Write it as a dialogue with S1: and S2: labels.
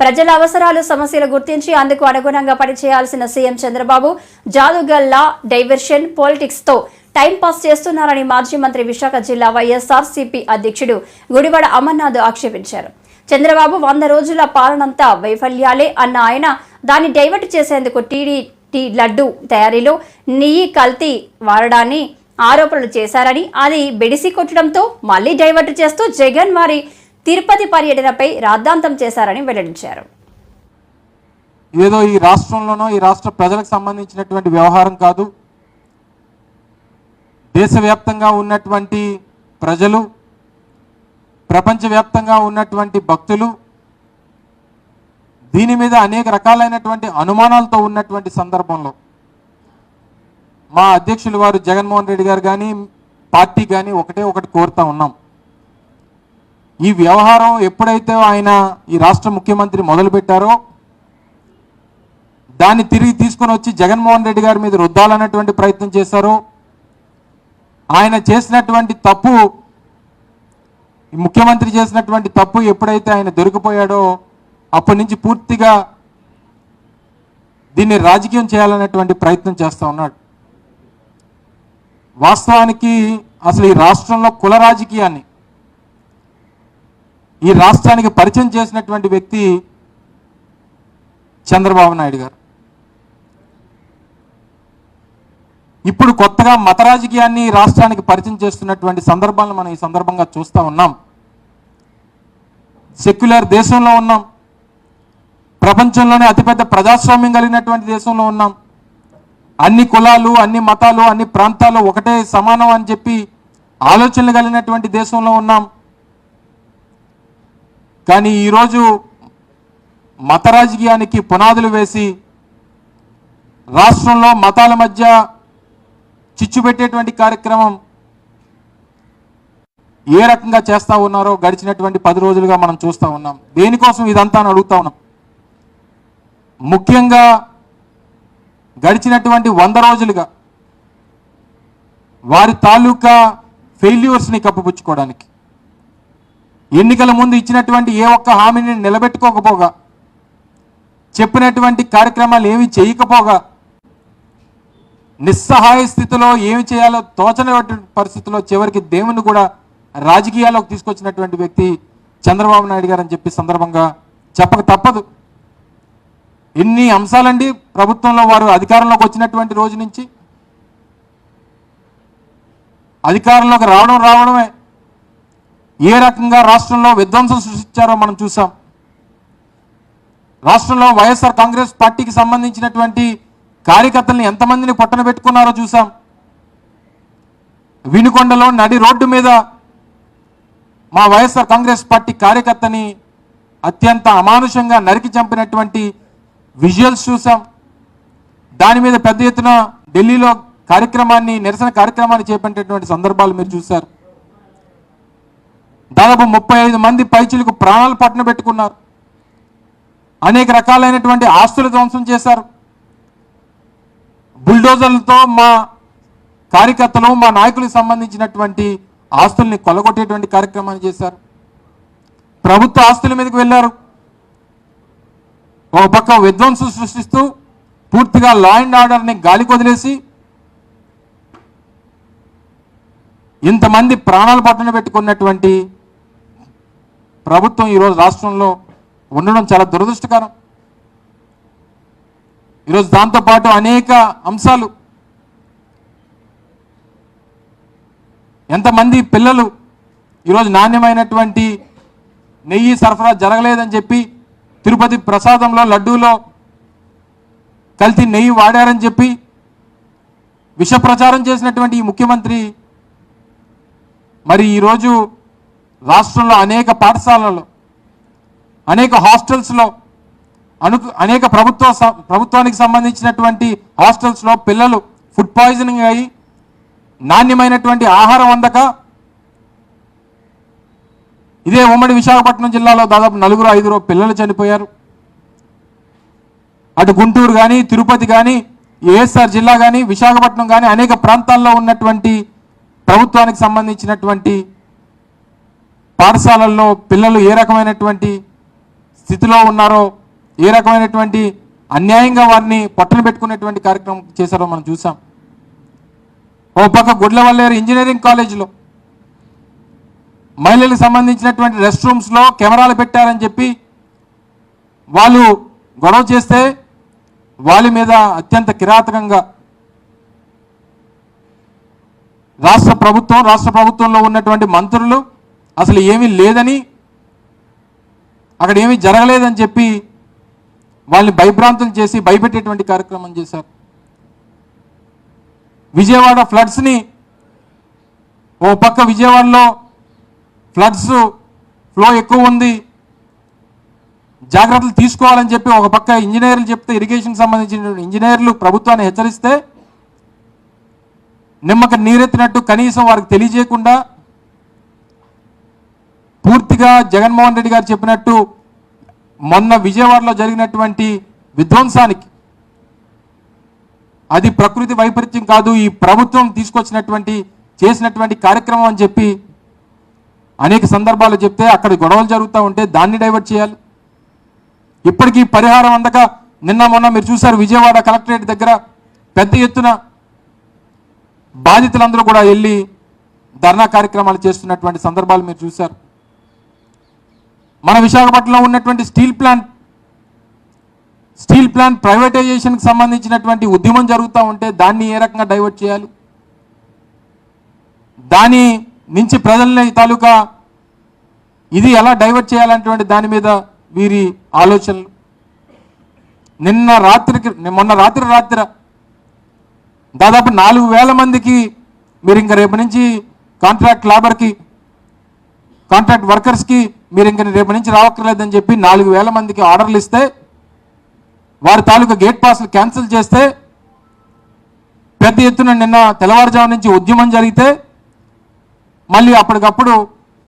S1: ప్రజల అవసరాలు సమస్యలు గుర్తించి అందుకు అనుగుణంగా పనిచేయాల్సిన సీఎం చంద్రబాబు జాదుగల్లా డైవర్షన్ పాలిటిక్స్తో టైంపాస్ చేస్తున్నారని మాజీ మంత్రి విశాఖ జిల్లా వైఎస్ఆర్ సిపి అధ్యక్షుడు గుడివాడ అమర్నాథ్ ఆక్షేపించారు. చంద్రబాబు వంద రోజుల పాలనంతా వైఫల్యాలే అన్న ఆయన దాన్ని డైవర్ట్ చేసేందుకు టీడీ లడ్డు తయారీలో నెయ్యి కల్తీ వాడడాన్ని ఆరోపణలు చేశారని అది బెడిసి కొట్టడంతో మళ్ళీ డైవర్ట్ చేస్తూ జగన్ వారి తిరుపతి పర్యటనపై రాద్ధాంతం చేశారని వెల్లడించారు.
S2: ఏదో ఈ రాష్ట్రంలోనో ఈ రాష్ట్ర ప్రజలకు సంబంధించినటువంటి వ్యవహారం కాదు. దేశవ్యాప్తంగా ఉన్నటువంటి ప్రజలు ప్రపంచవ్యాప్తంగా ఉన్నటువంటి భక్తులు దీని మీద అనేక రకాలైనటువంటి అనుమానాలతో ఉన్నటువంటి సందర్భంలో మా అధ్యక్షులు వారు జగన్మోహన్ రెడ్డి గారు కానీ పార్టీ కానీ ఒకటే ఒకటి కోరుతా ఉన్నాం. ఈ వ్యవహారం ఎప్పుడైతే ఆయన ఈ రాష్ట్ర ముఖ్యమంత్రి మొదలుపెట్టారో దాన్ని తిరిగి తీసుకొని వచ్చి జగన్మోహన్ రెడ్డి గారి మీద రుద్దాలన్నటువంటి ప్రయత్నం చేశారు. ఆయన చేసినటువంటి తప్పు ఈ ముఖ్యమంత్రి చేసినటువంటి తప్పు ఎప్పుడైతే ఆయన దొరికిపోయాడో అప్పటి నుంచి పూర్తిగా దీన్ని రాజకీయం చేయాలనేటువంటి ప్రయత్నం చేస్తూ ఉన్నాడు. వాస్తవానికి అసలు ఈ రాష్ట్రంలో కుల రాజకీయాన్ని ఈ రాష్ట్రానికి పరిచయం చేసినటువంటి వ్యక్తి చంద్రబాబు నాయుడు గారు. ఇప్పుడు కొత్తగా మత రాజకీయాన్ని రాష్ట్రానికి పరిచయం చేస్తున్నటువంటి సందర్భాలను మనం ఈ సందర్భంగా చూస్తూ ఉన్నాం. సెక్యులర్ దేశంలో ఉన్నాం. ప్రపంచంలోనే అతిపెద్ద ప్రజాస్వామ్యం కలిగినటువంటి దేశంలో ఉన్నాం. అన్ని కులాలు అన్ని మతాలు అన్ని ప్రాంతాలు ఒకటే సమానం అని చెప్పి ఆలోచనలు కలిగినటువంటి దేశంలో ఉన్నాం. కానీ ఈరోజు మత రాజకీయానికి పునాదులు వేసి రాష్ట్రంలో మతాల మధ్య చిచ్చు పెట్టేటువంటి కార్యక్రమం ఏ రకంగా చేస్తా ఉన్నారో గడిచినటువంటి పది రోజులుగా మనం చూస్తూ ఉన్నాం. దేనికోసం ఇదంతా అని అడుగుతా ఉన్నాం. ముఖ్యంగా గడిచినటువంటి వంద రోజులుగా వారి తాలూకా ఫెయిల్యూర్స్ని కప్పుపుచ్చుకోవడానికి. ఎన్నికల ముందు ఇచ్చినటువంటి ఏ ఒక్క హామీని నిలబెట్టుకోకపోగా చెప్పినటువంటి కార్యక్రమాలు ఏమి చేయకపోగా నిస్సహాయ స్థితిలో ఏమి చేయాలో తోచనటువంటి పరిస్థితిలో చివరికి దేవుని కూడా రాజకీయాల్లోకి తీసుకొచ్చినటువంటి వ్యక్తి చంద్రబాబు నాయుడు గారు అని చెప్పి సందర్భంగా చెప్పక తప్పదు. ఎన్ని అంశాలండి ప్రభుత్వంలో వారు అధికారంలోకి వచ్చినటువంటి రోజు నుంచి? అధికారంలోకి రావడం రావడమే. ఏ రకంగా రాష్ట్రంలో విధ్వంసం సృష్టించారో మనం చూసాం. రాష్ట్రంలో వైఎస్ఆర్ కాంగ్రెస్ పార్టీకి సంబంధించినటువంటి కార్యకర్తల్ని ఎంతమందిని పట్టణ పెట్టుకున్నారో చూసాం. వినుకొండలో నడి రోడ్డు మీద మా వైఎస్ఆర్ కాంగ్రెస్ పార్టీ కార్యకర్తని అత్యంత అమానుషంగా నరికి చంపినటువంటి విజువల్స్ చూసాం. దాని మీద పెద్ద ఎత్తున ఢిల్లీలో కార్యక్రమాన్ని నిరసన కార్యక్రమాన్ని చేపట్టేటువంటి సందర్భాలు మీరు చూశారు. దాదాపు ముప్పై ఐదు మంది పైచులకు ప్రాణాలు పట్టణ పెట్టుకున్నారు. అనేక రకాలైనటువంటి ఆస్తులు ధ్వంసం చేశారు. బుల్డోజర్లతో మా కార్యకర్తలు మా నాయకులకు సంబంధించినటువంటి ఆస్తుల్ని కొలగొట్టేటువంటి కార్యక్రమాన్ని చేశారు. ప్రభుత్వ ఆస్తుల మీదకి వెళ్ళారు. ఒక పక్క విధ్వంసం సృష్టిస్తూ పూర్తిగా లా అండ్ ఆర్డర్ని గాలికి వదిలేసి ఇంతమంది ప్రాణాలు పట్టణ పెట్టుకున్నటువంటి ప్రభుత్వం ఈరోజు రాష్ట్రంలో ఉండడం చాలా దురదృష్టకరం. ఈరోజు దాంతోపాటు అనేక అంశాలు. ఎంతమంది పిల్లలు ఈరోజు నాణ్యమైనటువంటి నెయ్యి సరఫరా జరగలేదని చెప్పి తిరుపతి ప్రసాదంలో లడ్డూలో కల్తీ నెయ్యి వాడారని చెప్పి విష ప్రచారం చేసినటువంటి ఈ ముఖ్యమంత్రి మరి ఈరోజు రాష్ట్రంలో అనేక పాఠశాలలు అనేక హాస్టల్స్లో అను అనేక ప్రభుత్వ ప్రభుత్వానికి సంబంధించినటువంటి హాస్టల్స్లో పిల్లలు ఫుడ్ పాయిజనింగ్ అయ్యి నాణ్యమైనటువంటి ఆహారం అందక ఇదే ఉమ్మడి విశాఖపట్నం జిల్లాలో దాదాపు నలుగురు ఐదుగురు పిల్లలు చనిపోయారు. అటు గుంటూరు కానీ తిరుపతి కానీ ఏఎస్ఆర్ జిల్లా కానీ విశాఖపట్నం కానీ అనేక ప్రాంతాల్లో ఉన్నటువంటి ప్రభుత్వానికి సంబంధించినటువంటి పాఠశాలల్లో పిల్లలు ఏ రకమైనటువంటి స్థితిలో ఉన్నారో ఏ రకమైనటువంటి అన్యాయంగా వారిని పొట్టన పెట్టుకునేటువంటి కార్యక్రమం చేశారో మనం చూసాం. ఓ పక్క గుడ్లవల్లేరు ఇంజనీరింగ్ కాలేజీలో మహిళలకు సంబంధించినటువంటి రెస్ట్ రూమ్స్లో కెమెరాలు పెట్టారని చెప్పి వాళ్ళు గొడవ చేస్తే వాళ్ళ మీద అత్యంత కిరాతకంగా రాష్ట్ర ప్రభుత్వం రాష్ట్ర ప్రభుత్వంలో ఉన్నటువంటి మంత్రులు అసలు ఏమీ లేదని అక్కడ ఏమీ జరగలేదని చెప్పి వాళ్ళని భయభ్రాంతులు చేసి భయపెట్టేటువంటి కార్యక్రమం చేశారు. విజయవాడ ఫ్లడ్స్ని ఓ పక్క విజయవాడలో ఫ్లడ్స్ ఫ్లో ఎక్కువ ఉంది. జాగ్రత్తలు తీసుకోవాలని చెప్పి ఒక పక్క ఇంజనీర్లు చెప్తే ఇరిగేషన్ సంబంధించిన ఇంజనీర్లు ప్రభుత్వాన్ని హెచ్చరిస్తే నిమ్మక నీరెత్తినట్టు కనీసం వారికి తెలియజేయకుండా పూర్తిగా జగన్మోహన్ రెడ్డి గారు చెప్పినట్టు మొన్న విజయవాడలో జరిగినటువంటి విధ్వంసానికి అది ప్రకృతి వైపరీత్యం కాదు ఈ ప్రభుత్వం తీసుకొచ్చినటువంటి చేసినటువంటి కార్యక్రమం అని చెప్పి అనేక సందర్భాలు చెప్తే అక్కడ గొడవలు జరుగుతూ ఉంటే దాన్ని డైవర్ట్ చేయాలి. ఇప్పటికీ పరిహారం అందక నిన్న మొన్న మీరు చూశారు విజయవాడ కలెక్టరేట్ దగ్గర పెద్ద ఎత్తున బాధితులందరూ కూడా వెళ్ళి ధర్నా కార్యక్రమాలు చేస్తున్నటువంటి సందర్భాలు మీరు చూశారు. మన విశాఖపట్నంలో ఉన్నటువంటి స్టీల్ ప్లాంట్ స్టీల్ ప్లాంట్ ప్రైవేటైజేషన్కి సంబంధించినటువంటి ఉద్యమం జరుగుతూ ఉంటే దాన్ని ఏ రకంగా డైవర్ట్ చేయాలి? దాని నుంచి ప్రజల్ని తాలూకా ఇది ఎలా డైవర్ట్ చేయాలనేటువంటి దాని మీద వీరి ఆలోచనలు. నిన్న రాత్రికి మొన్న రాత్రి రాత్రి దాదాపు నాలుగు వేల మందికి మీరు ఇంకా రేపు నుంచి కాంట్రాక్ట్ లేబర్కి కాంట్రాక్ట్ వర్కర్స్కి మీరు ఇంక రేపు నుంచి రావక్కర్లేదని చెప్పి నాలుగు వేల మందికి ఆర్డర్లు ఇస్తే వారి తాలూకా గేట్ పాస్లు క్యాన్సిల్ చేస్తే పెద్ద ఎత్తున నిన్న తెల్లవారుజాము నుంచి ఉద్యమం జరిగితే మళ్ళీ అప్పటికప్పుడు